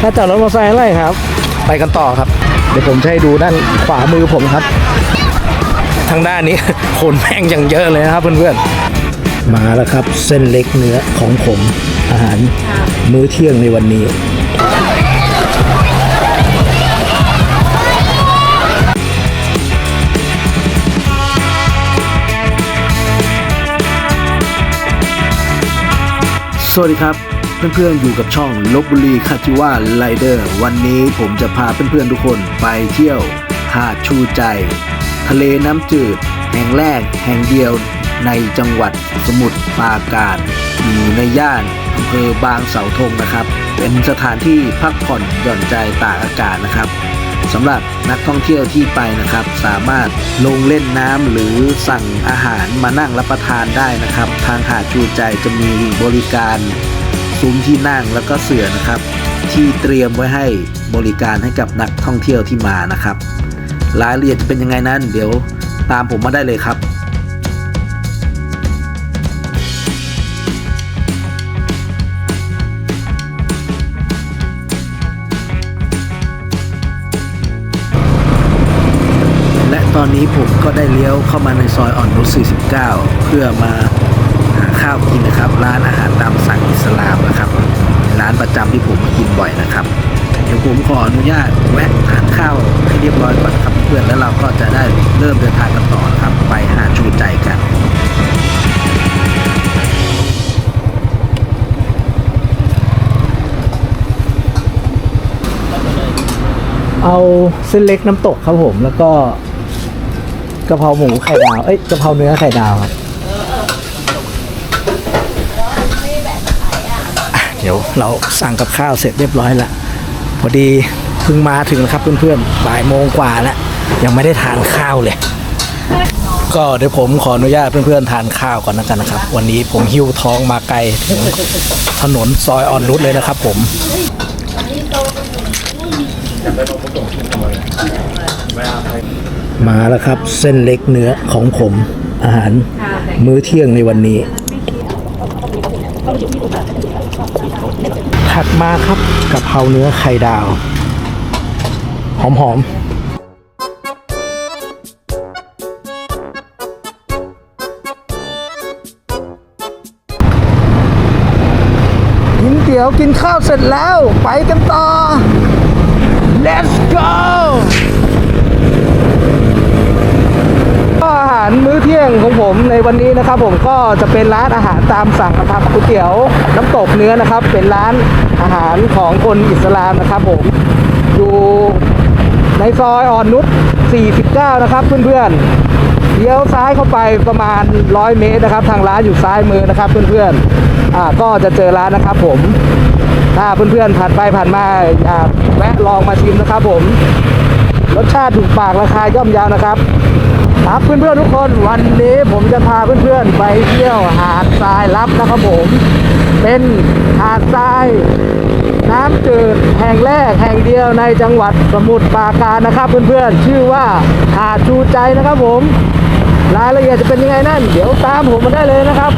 ถ้าจอดรถมอเตอร์ไซค์อะไรครับ ไปกันต่อครับ เดี๋ยวผมจะให้ดูด้านขวามือผมครับ ทางด้านนี้ คนแม่งอย่างเยอะเลยนะครับเพื่อนๆ มาแล้วครับ เส้นเล็กเนื้อของผมอาหารมื้อเที่ยงในวันนี้ สวัสดีครับ เพื่อนๆอยู่กับช่องลบบุรีคาจิว่าไลเดอร์ วันนี้ผมจะพาเพื่อนๆทุกคนไปเที่ยวหาดชูใจ ทะเลน้ำจืด แห่งแรกแห่งเดียวในจังหวัดสมุทรปราการอยู่ในย่านอำเภอบางเสาธงนะครับ เป็นสถานที่พักผ่อนหย่อนใจตากอากาศนะครับสำหรับนักท่องเที่ยวที่ไปนะครับ สามารถลงเล่นน้ำหรือสั่งอาหารมานั่งรับประทานได้นะครับ ทางหาดชูใจจะมีบริการ ซุ้มที่นั่งแล้วก็เสื่อนะครับ ที่เตรียมไว้ให้บริการให้กับนักท่องเที่ยวที่มานะครับ รายละเอียดจะเป็นยังไงนั้น เดี๋ยวตามผมมาได้เลยครับและตอนนี้ผมก็ได้เลี้ยวเข้ามาในซอยอ่อนนุช49 เพื่อมา หาข้าวกินนะครับ ร้านอาหารตามสั่งอิสลามนะครับร้านประจำที่ผมมากินบ่อยนะครับ เดี๋ยวผมขออนุญาตแวะทานข้าวให้เรียบร้อยก่อนครับเพื่อนแล้วเราก็จะได้เริ่มเดินทางกันต่อนะครับไปหาชูใจกันเอาเส้นเล็กน้ำตกครับผม แล้วก็กะเพราหมูไข่ดาว เอ้ยกะเพราเนื้อไข่ดาวครับอะ เดี๋ยวเราสั่งกับข้าวเสร็จเรียบร้อยละพอดีเพิ่งมาถึงนะครับเพื่อนๆบ่ายโมงกว่าแล้วยังไม่ได้ทานข้าวเลย ก็เดี๋ยวผมขออนุญาตเพื่อนๆทานข้าวก่อนนะกันนะครับ วันนี้ผมหิ้วท้องมาไกลถึงถนนซอยอ่อนนุชเลยนะครับ ผมมาแล้วครับเส้นเล็กเนื้อของผมอาหารมื้อเที่ยงในวันนี้ ถัดมาครับกะเพราเนื้อไข่ดาว หอมๆกินเตี๋ยวกินข้าวเสร็จแล้ว ไปกันต่อ let's go ก็ อาหารมื้อเที่ยงของผมในวันนี้นะครับ ผมก็จะเป็นร้านอาหารตามสั่งนะครับก๋วยเตี๋ยวน้ำตกเนื้อนะครับ เป็นร้านอาหารของคนอิสลามนะครับ ผมอยู่ในซอยอ่อนนุช49 นะครับ เพื่อนๆเลี้ยวซ้ายเข้าไปประมาณ 100 เมตรนะครับ ทางร้านอยู่ซ้ายมือนะครับ เพื่อนๆอ่าก็จะเจอร้านนะครับ ผมถ้าเพื่อนๆผ่านไปผ่านมาอยากแวะลองมาชิมนะครับ ผมรสชาติถูกปากราคาย่อมยาวนะครับ ครับเพื่อนๆทุกคนวันนี้ผมจะพาเพื่อนๆไปเที่ยวหาดทรายลับนะครับผม เป็นหาดทราย น้ำจืดแห่งแรกแห่งเดียวในจังหวัดสมุทรปราการนะครับ เพื่อนๆชื่อว่าหาดชูใจนะครับผมรายละเอียดจะเป็นยังไงนั่น เดี๋ยวตามผมมาได้เลยนะครับ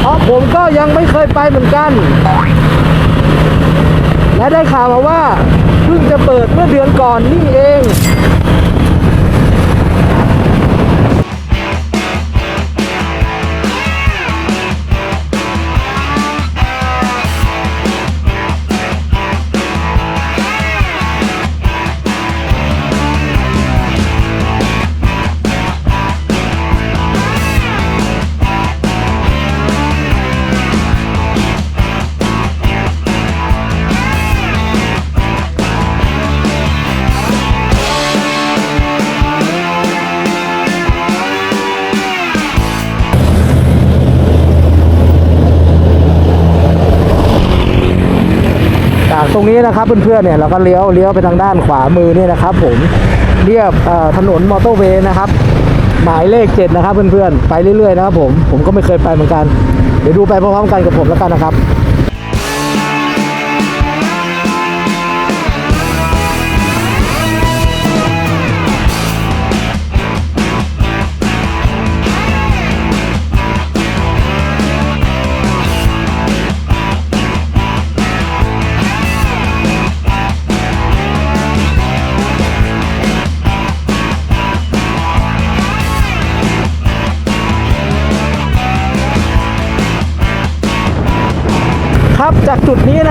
เพราะผมก็ยังไม่เคยไปเหมือนกัน และได้ข่าวมาว่าเพิ่งจะเปิดเมื่อเดือนก่อนนี่เอง รงนี้นะครับเพื่อนๆเนี่ยเราก็เลี้ยวเลี้ยวไปทางด้านขวามือนี่นะครับ ผมเรียบถนนมอเตอร์เวย์นะครับ หมายเลขเจ็ดนะครับเพื่อนๆไปเรื่อยๆนะครับผมผมก็ไม่เคยไปเหมือนกัน เดี๋ยวดูไปพร้อมๆกันกับผมแล้วกันนะครับ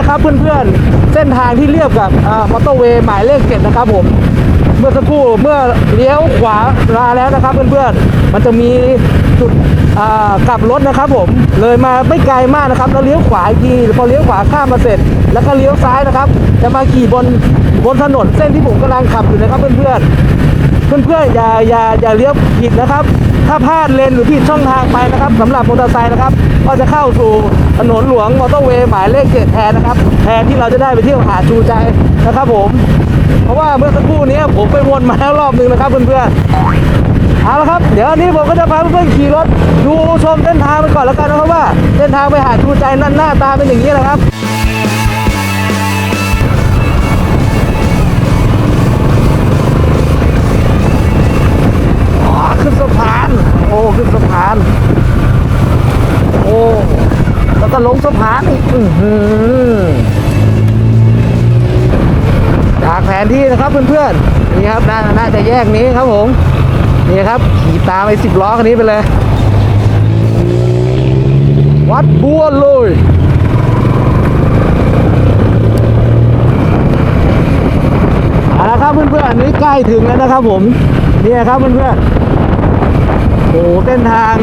นะครับเพื่อนๆ เส้นทางที่เรียบกับมอเตอร์เวย์หมายเลขเจ็ดนะครับผมเมื่อสักครู่เมื่อเลี้ยวขวามาแล้วนะครับเพื่อนๆ มันจะมีจุดกลับรถนะครับผมเลยมาไม่ไกลมากนะครับแล้วเลี้ยวขวาอีกทีพอเลี้ยวขวาข้ามมาเสร็จ แล้วก็เลี้ยวซ้ายนะครับ จะมาขี่บนบนถนนเส้นที่ผมกำลังขับอยู่นะครับเพื่อนๆเพื่อนๆอย่าอย่าอย่าเลี้ยวผิดนะครับ ถ้าพลาดเลนหรือผิดช่องทางไปนะครับสำหรับมอเตอร์ไซค์นะครับ ก็จะเข้าสู่ถนนหลวงมอเตอร์เวย์หมายเลขเจ็ดแทนนะครับ แทนที่เราจะได้ไปเที่ยวหาดชูใจนะครับผม เพราะว่าเมื่อสักครู่นี้ผมไปวนมาแล้วรอบหนึ่งนะครับเพื่อนๆเอาละครับ เดี๋ยวอันนี้ผมก็จะพาเพื่อนๆขี่รถดูชมเส้นทางไปก่อนแล้วกันนะครับว่าเส้นทางไปหาดชูใจนั่นหน้าตาเป็นอย่างนี้แหละครับ ล้วก็ลงสะพานอีกอจากแผนที่นะครับเพื่อนๆนี่ครับน่าจะแยกนี้ครับผมนี่ครับขี่ตามไปสิบล้อคันนี้ไปเลย วัดบัวลยเอาละครับเพื่อนๆอันนี้ใกล้ถึงแล้วนะครับผมนี่ครับเพื่อนๆโอ้เส้นทาง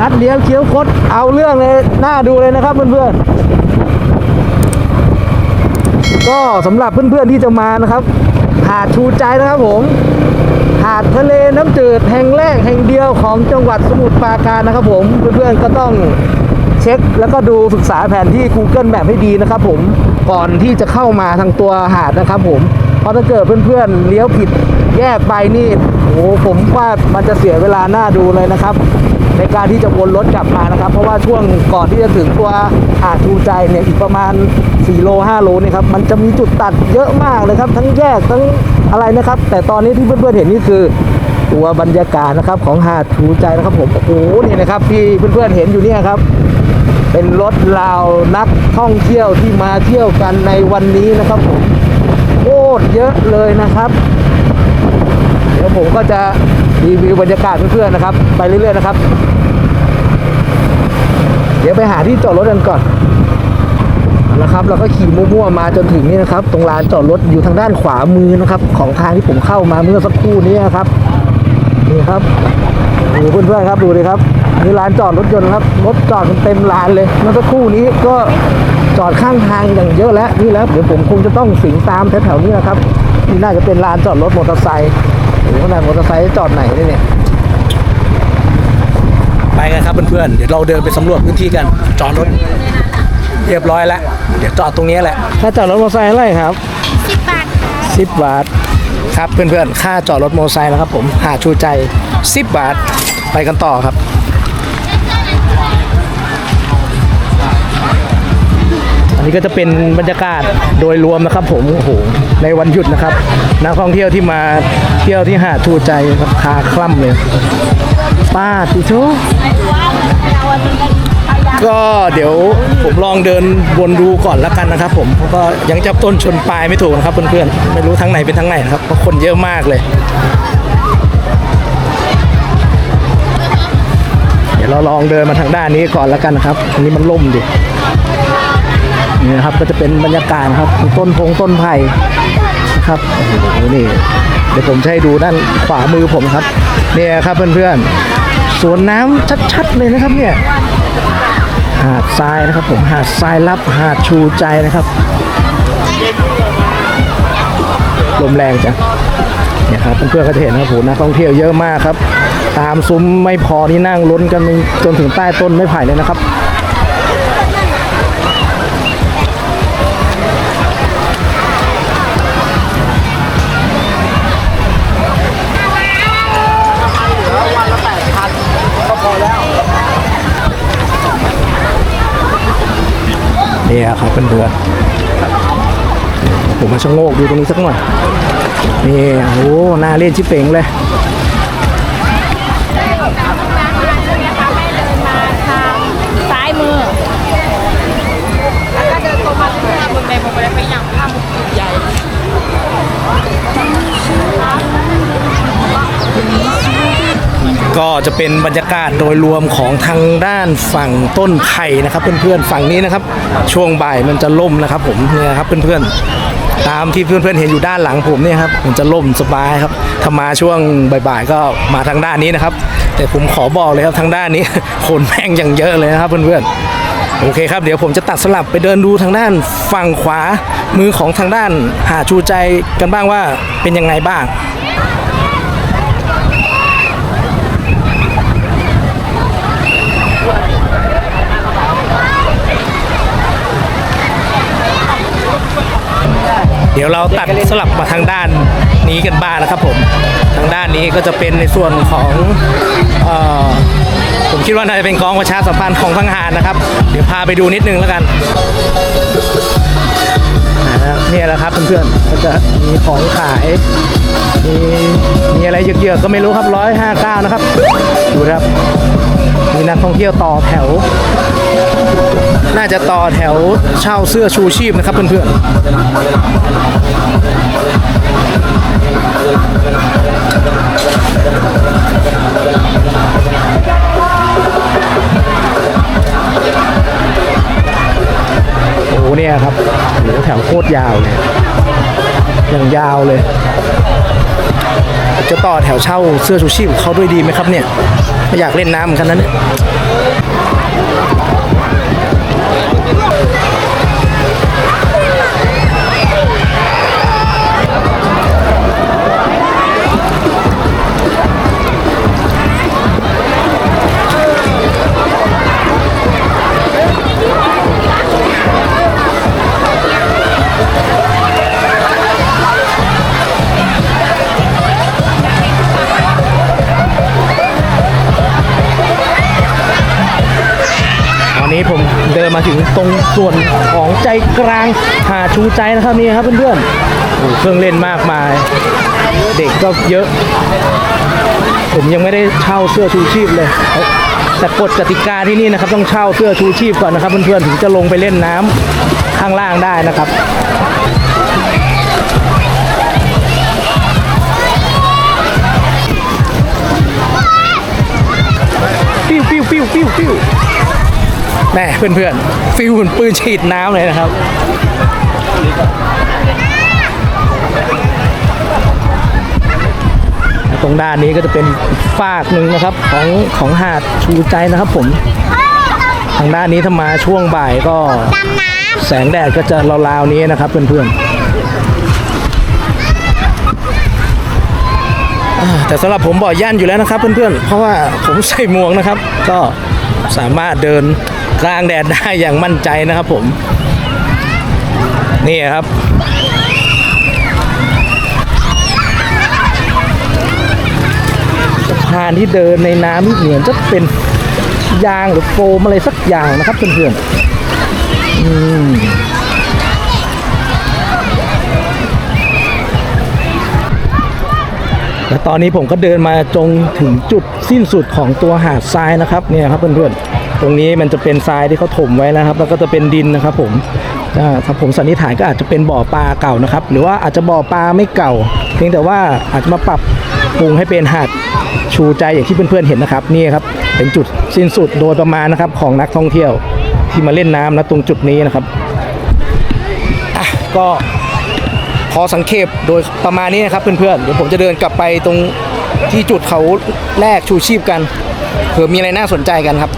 ลัดเลี้ยวเคี้ยวคดเอาเรื่องเลยหน่าดูเลยนะครับเพื่อนๆก็สำหรับเพื่อนๆที่จะมานะครับ หาดชูใจนะครับผมหาดทะเลน้ำจืดแห่งแรกแห่งเดียวของจังหวัดสมุทรปราการนะครับผมเพื่อนๆก็ต้องเช็คแล้วก็ดูศึกษาแผนที่ Google Map ให้ดีนะครับผมก่อนที่จะเข้ามาทางตัวหาดนะครับผมเพราะถ้าเกิดเพื่อนๆเลี้ยวผิดแยกไปนี่โอ้โหผมว่ามันจะเสียเวลาหน้าดูเลยนะครับ ในการที่จะวนรถกลับมานะครับ เพราะว่าช่วงก่อนที่จะถึงตัวหาดชูใจเนี่ยอีกประมาณ 4 โล 5 โลนี่ครับมันจะมีจุดตัดเยอะมากเลยครับ ทั้งแยกทั้งอะไรนะครับ แต่ตอนนี้ที่เพื่อนๆเห็นนี่คือตัวบรรยากาศนะครับของหาดชูใจนะครับผมโอ้โหนี่นะครับที่เพื่อนๆเห็นอยู่เนี่ยครับเป็นรถราวนักท่องเที่ยวที่มาเที่ยวกันในวันนี้นะครับผมโคตรเยอะเลยนะครับ เดี๋ยวผมก็จะ รีวิวบรรยากาศเพื่อนๆนะครับ ไปเรื่อยๆนะครับ เดี๋ยวไปหาที่จอดรถกันก่อนเอาละครับเราก็ขี่มั่วๆมาจนถึงนี่นะครับ ตรงลานจอดรถอยู่ทางด้านขวามือนะครับ ของทางที่ผมเข้ามาเมื่อสักครู่นี้นะครับนี่ครับดูเพื่อนๆครับดูเลยครับนี่ลานจอดรถยนต์ครับรถจอดเต็มลานเลยเมื่อสักครู่นี้ก็จอดข้างทางอย่างเยอะแล้วนี่แล้วเดี๋ยวผมคงจะต้องสิงตามแถวๆนี้นะครับนี่น่าจะเป็นลานจอดรถมอเตอร์ไซค์ ขนาดมอเตอร์ไซค์จอดไหนเนี่ย ไปกันครับเพื่อนๆ เดี๋ยวเราเดินไปสำรวจพื้นที่กัน จอดรถ เรียบร้อยแล้ว เดี๋ยวจอดตรงนี้แหละค่าจอดรถมอเตอร์ไซค์เท่าไหร่ครับสิบบาทค่ะสิบบาท ครับเพื่อนๆ ค่าจอดรถมอเตอร์ไซค์นะครับผม หาดชูใจสิบบาท ไปกันต่อครับ นนี้ก็จะเป็นบรรยากาศโดยรวมนะครับ ผมโอ้โหในวันหยุดนะครับนักท่องเที่ยวที่มาเที่ยวที่หาดชูใจคาคล่ำเลยป้าติโชก็เดี๋ยวผมลองเดินวนดูก่อนล้วกันนะครับ ผมเพราะก็ยังจับต้นชนปลายไม่ถูกนะครับเพื่อนๆไม่รู้ทั้งไหนเป็นทั้งไหนนะครับเพราะคนเยอะมากเลย เดี๋ยวเราลองเดินมาทางด้านนี้ก่อนล้วกันนะครับอันนี้มันล่มดิ นี่นะครับก็จะเป็นบรรยากาศครับต้นพงต้นไผ่นะครับโอ้โหนี่เดี๋ยวผมจะให้ดูด้านขวามือผมครับเนี่ยครับเพื่อนๆสวนน้ำชัดๆเลยนะครับเนี่ยหาดทรายนะครับผมหาดทรายลับหาดชูใจนะครับลมแรงจ้ะเนี่ยครับเพื่อนๆก็จะเห็นะครับโหนักท่องเที่ยวเยอะมากครับ ตามซุ้มไม่พอนี่นั่งล้นกันจนถึงใต้ต้นไม้ไผ่เลยนะครับ นี่ครับเพื่อนๆผมมาชะโงกดูตรงนี้สักหน่อยนี่โอ้หน้าเล่นชิเป่งเลย จะเป็นบรรยากาศโดยรวมของทางด้านฝั่งต้นไผ่นะครับเพื่อนๆฝั่งนี้นะครับ ช่วงบ่ายมันจะล่มนะครับ ผมเนี่ยครับเพื่อนๆตามที่เพื่อนๆเห็นอยู่ด้านหลังผมเนี่ยครับมันจะล่มสบายครับถ้ามาช่วงบ่ายๆก็มาทางด้านนี้นะครับ แต่ผมขอบอกเลยครับทางด้านนี้คนแม่งอย่างเยอะเลยนะครับเพื่อนๆโอเคครับเดี๋ยวผมจะตัดสลับไปเดินดูทางด้านฝั่งขวามือของทางด้านหาชูใจกันบ้างว่าเป็นยังไงบ้าง เดี๋ยวเราตัดสลับมาทางด้านนี้กันบ้างนะครับผม ทางด้านนี้ก็จะเป็นในส่วนของออผมคิดว่าน่าจะเป็นกองประชาสัมพันธ์ของทางหารนะครับ เดี๋ยวพาไปดูนิดนึงแล้วกันนี่แหละครับเพื่อนๆก็จะมีของขายมีมีอะไรเยอะๆก็ไม่รู้ครับร้อยห้าเก้านะครับ ดูครับ มีนักท่องเที่ยวต่อแถว น่าจะต่อแถวเช่าเสื้อชูชีพนะครับเพื่อนๆ โอ้เนี่ยครับโอ้โหแถวโคตรยาวเลยอย่างยาวเลย จะต่อแถวเช่าเสื้อชูชีพของเขาด้วยดีไหมครับเนี่ยไม่อยากเล่นน้ำเหมือนกันนะเนี่ย ตรงส่วนของใจกลางหาดชูใจนะครับนี่ครับเพื่อนๆโอ้เครื่องเล่นมากมาย เด็กก็เยอะ ผมยังไม่ได้เช่าเสื้อชูชีพเลยแต่กฎกติกาที่นี่นะครับต้องเช่าเสื้อชูชีพก่อนนะครับเพื่อนๆถึงจะลงไปเล่นน้ำข้างล่างได้นะครับปิ้วปิ้วปิ้วปิ้วปิ้ว แม่เพื่อนๆฟิวเหมือนปืนฉีดน้ำเลยนะครับตรงด้านนี้ก็จะเป็นฝากหนึ่งนะครับของของหาดชูใจนะครับผม ทางด้านนี้ถ้ามาช่วงบ่ายก็แสงแดดก็จะราวๆนี้นะครับเพื่อนๆแต่สำหรับผมบ่อย่านอยู่แล้วนะครับเพื่อนๆ เพราะว่าผมใส่หมวกนะครับ ก็สามารถเดิน กลางแดดได้อย่างมั่นใจนะครับผม นี่ครับสะพานที่เดินในน้ำนี่เหมือนจะเป็นยางหรือโฟมอะไรสักอย่างนะครับเพื่อนๆอืมและตอนนี้ผมก็เดินมาจงถึงจุดสิ้นสุดของตัวหาดทรายนะครับเนี่ยครับเพื่อนๆ ตรงนี้มันจะเป็นทรายที่เขาถมไว้นะครับ แล้วก็จะเป็นดินนะครับ ผมถ้าผมสันนิษฐานก็อาจจะเป็นบ่อปลาเก่านะครับ หรือว่าอาจจะบ่อปลาไม่เก่า เพียงแต่ว่าอาจจะมาปรับปรุงให้เป็นหาดชูใจอย่างที่เพื่อนๆเห็นนะครับนี่ครับเป็นจุดสิ้นสุดโดยประมาณนะครับของนักท่องเที่ยวที่มาเล่นน้ำนะตรงจุดนี้นะครับก็พอสังเกตโดยประมาณนี้นะครับเพื่อนๆเดี๋ยวผมจะเดินกลับไปตรงที่จุดเขาแลกชูชีพกันเผื่อมีอะไรน่าสนใจกันครับ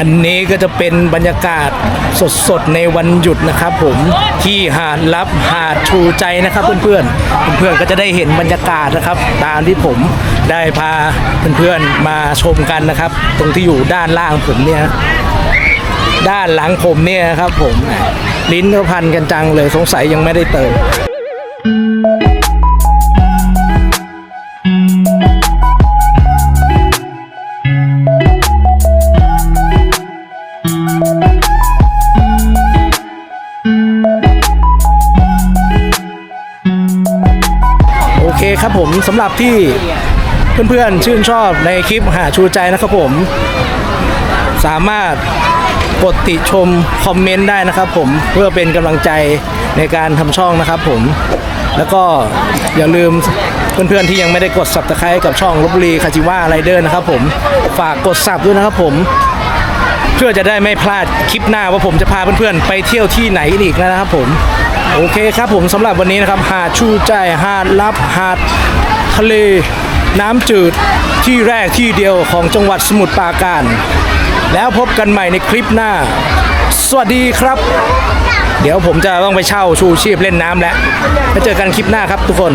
อันนี้ก็จะเป็นบรรยากาศสดๆในวันหยุดนะครับ ผมที่หาดลับหาดชูใจนะครับ เพื่อนๆเพื่อนๆก็จะได้เห็นบรรยากาศนะครับ ตามที่ผมได้พาเพื่อนๆมาชมกันนะครับ ตรงที่อยู่ด้านล่างผมเนี่ยด้านหลังผมเนี่ยครับผมลิ้นก็พันกันจังเลยสงสัยยังไม่ได้เติม คครับผมสำหรับที่เพื่อนๆชื่นชอบในคลิปหาชูใจนะครับผม สามารถกดติชมคอมเมนต์ได้นะครับผมเพื่อเป็นกำลังใจในการทำช่องนะครับผม แล้วก็อย่าลืมเพื่อนๆที่ยังไม่ได้กด subscribe กับช่องลบบุรีคาจิว่าไรเดอร์นะครับผมฝากกดสับด้วยนะครับผมเพื่อจะได้ไม่พลาดคลิปหน้าว่าผมจะพาเพื่อนๆไปเที่ยวที่ไหนอีกนะครับผม โอเคครับผมสำหรับวันนี้นะครับหาดชูใจหาดลับหาดทะเล น้ำจืดที่แรกที่เดียวของจังหวัดสมุทรปราการ แล้วพบกันใหม่ในคลิปหน้า สวัสดีครับ เดี๋ยวผมจะต้องไปเช่าชูชีพเล่นน้ำแล้วไปเจอกันคลิปหน้าครับทุกคน